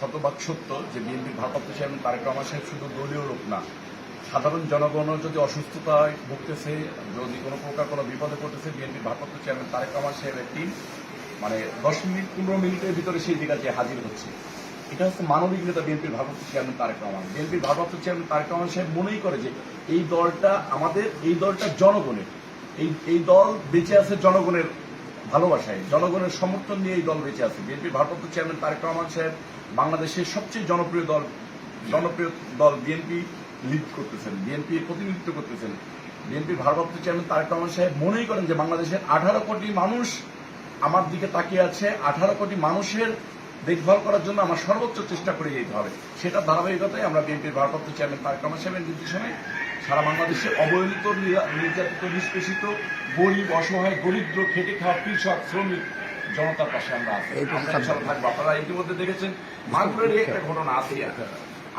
শতভাগ সত্য যে বিএনপির ভারপ্রাপ্ত চেয়ারম্যান তারেক রহমান সাহেব শুধু দলীয় লোক না, সাধারণ জনগণও যদি অসুস্থতায় ভুগতেছে, যদি কোনো প্রকার কোনো বিপদে পড়তেছে, বিএনপির ভারপ্রাপ্ত চেয়ারম্যান তারেক রহমান সাহেবের টিম মানে দশ মিনিট, পনেরো মিনিটের ভিতরে সেই জায়গায় যে হাজির হচ্ছে। এটা হচ্ছে মানবিক নেতা বিএনপির ভারপ্রাপ্ত চেয়ারম্যান তারেক রহমান। বিএনপির ভারপ্রাপ্ত চেয়ারম্যান তারেক রহমান সাহেব মনেই করে যে এই দলটা আমাদের, এই দলটা জনগণের। এই এই দল বেঁচে আছে জনগণের ভালোবাসায় জনগণের সমর্থন নিয়ে এই দল বেঁচে আছে। বিএনপির ভারপ্রাপ্ত চেয়ারম্যান তারেক রহমান সাহেব বাংলাদেশের সবচেয়ে জনপ্রিয় দল জনপ্রিয় দল বিএনপি লিড করতেছেন, বিএনপি প্রতিনিধিত্ব করতেছেন। বিএনপির ভারপ্রাপ্ত চেয়ারম্যান তারেক রহমান সাহেব মনেই করেন যে বাংলাদেশের আঠারো কোটি মানুষ আমার দিকে তাকিয়ে আছে, আঠারো কোটি মানুষের দেখভাল করার জন্য আমার সর্বোচ্চ চেষ্টা করে যেতে হবে। সেটা ধারাবাহিকতায় আমরা বিএনপির ভারপ্রাপ্ত চেয়ারম্যান তারেক রহমান সাহেবের নির্দেশনায় সারা বাংলাদেশে অবহেলিত নির্যাতিত নিষ্পেষিত গরিব অসহায় দরিদ্র খেটে খাওয়া কৃষক শ্রমিক জনতার পাশে আমরা আছি। থাকব। আপনারা ইতিমধ্যে দেখেছেন মাগুরের একটা ঘটনা আসিয়া।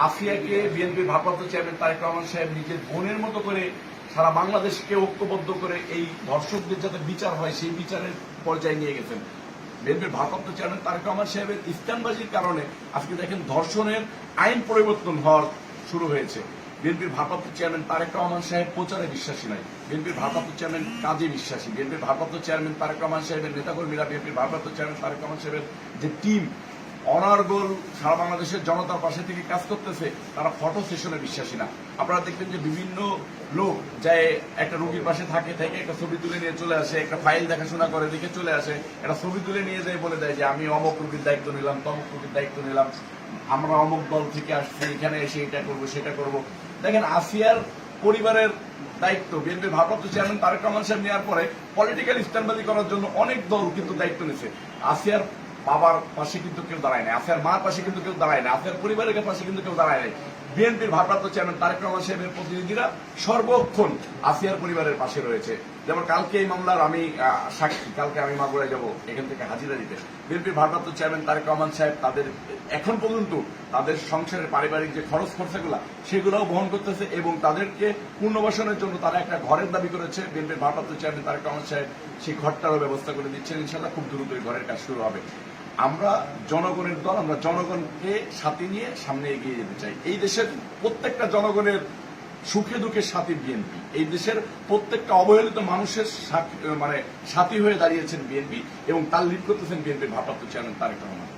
আসিয়াকে বিএনপির ভারপ্রাপ্ত চেয়ারম্যান তারেক রহমান সাহেব নিজের বোনের মতো করে সারা বাংলাদেশকে ঐক্যবদ্ধ করে এই ধর্ষকদের যাতে বিচার হয় সেই বিচারের পর্যায়ে নিয়ে গেছেন। বিএনপির ভারপ্রাপ্ত চেয়ারম্যান তারেক রহমান সাহেবের ইস্তানবাজির কারণে আজকে দেখেন ধর্ষণের আইন পরিবর্তন হওয়ার শুরু হয়েছে। বিএনপির ভারপ্রাপ্ত চেয়ারম্যান তারেক রহমান সাহেব প্রচারে বিশ্বাসী নয়। বিএনপির ভারপ্রাপ্ত চেয়ারম্যান কাজে বিশ্বাসী। বিএনপির ভারপ্রাপ্ত চেয়ারম্যান তারেক রহমান সাহেবের নেতাকর্মীরা বিএনপির ভারপ্রাপ্ত চেয়ারম্যান তারেক রহমান সাহেবের যে টিম, অনার্গল সারা বাংলাদেশের জনতার পাশে থেকে কাজ করতেছে, তারা ফটো সেশনে বিশ্বাসী না। আপনারা দেখবেন যে বিভিন্ন লোক যায় একটা রোগীর পাশে থাকে, থেকে একটা ছবি তুলে নিয়ে চলে আসে, একটা ফাইল দেখাশোনা করে, দেখে চলে আসে, একটা ছবি তুলে নিয়ে যায়, বলে দেয় যে আমি অমক রোগীর দায়িত্ব নিলাম, তমক রোগীর দায়িত্ব নিলাম, আমরা অমক দল থেকে আসছি, এখানে এসে এটা করব, সেটা করব। দেখেন আসিয়ার পরিবারের দায়িত্ব বিএনপির ভারপ্রাপ্ত চেয়ারম্যান তারেক রহমান সাহেব নেওয়ার পরে পলিটিক্যাল স্ট্যান্ডবাজি করার জন্য অনেক দল কিন্তু দায়িত্ব নিয়েছে। আসিয়ার বাবার পাশে কিন্তু কেউ দাঁড়ায় নাই আসিয়ার মার পাশে কিন্তু কেউ দাঁড়ায় না আসিয়ার পরিবারের পাশে কিন্তু কেউ দাঁড়ায় নাই। বিএনপির ভারপ্রাপ্ত চেয়ারম্যান তারেক রহমান সাহেবের প্রতিনিধিরা সর্বক্ষণ আসিয়ার পরিবারের পাশে রয়েছে। যেমন কালকে এই মামলার আমি সাক্ষী, কালকে আমি মাগুরায় যাব, এখান থেকে হাজিরা দিতে। বিএনপির ভারপ্রাপ্ত চেয়ারম্যান তারেক রহমান সাহেব তাদের, এখন পর্যন্ত তাদের সংসারের পারিবারিক যে খরচ খরচাগুলো, সেগুলোও বহন করতেছে এবং তাদেরকে পুনর্বাসনের জন্য তারা একটা ঘরের দাবি করেছে। বিএনপির ভারপ্রাপ্ত চেয়ারম্যান তারেক রহমান সাহেব সেই ঘরটারও ব্যবস্থা করে দিচ্ছেন। ইনশাল্লাহ খুব দ্রুত এই ঘরের কাজ শুরু হবে। আমরা জনগণের দল, আমরা জনগণকে সাথে নিয়ে সামনে এগিয়ে যেতে চাই। এই দেশের প্রত্যেকটা জনগণের সুখে দুঃখে সাথী বিএনপি। এই দেশের প্রত্যেকটা অবহেলিত মানুষের মানে সাথী হয়ে দাঁড়িয়েছেন বিএনপি এবং তার লিড করতেছেন বিএনপির ভারপ্রাপ্ত চেয়ারম্যান তারেক রহমান।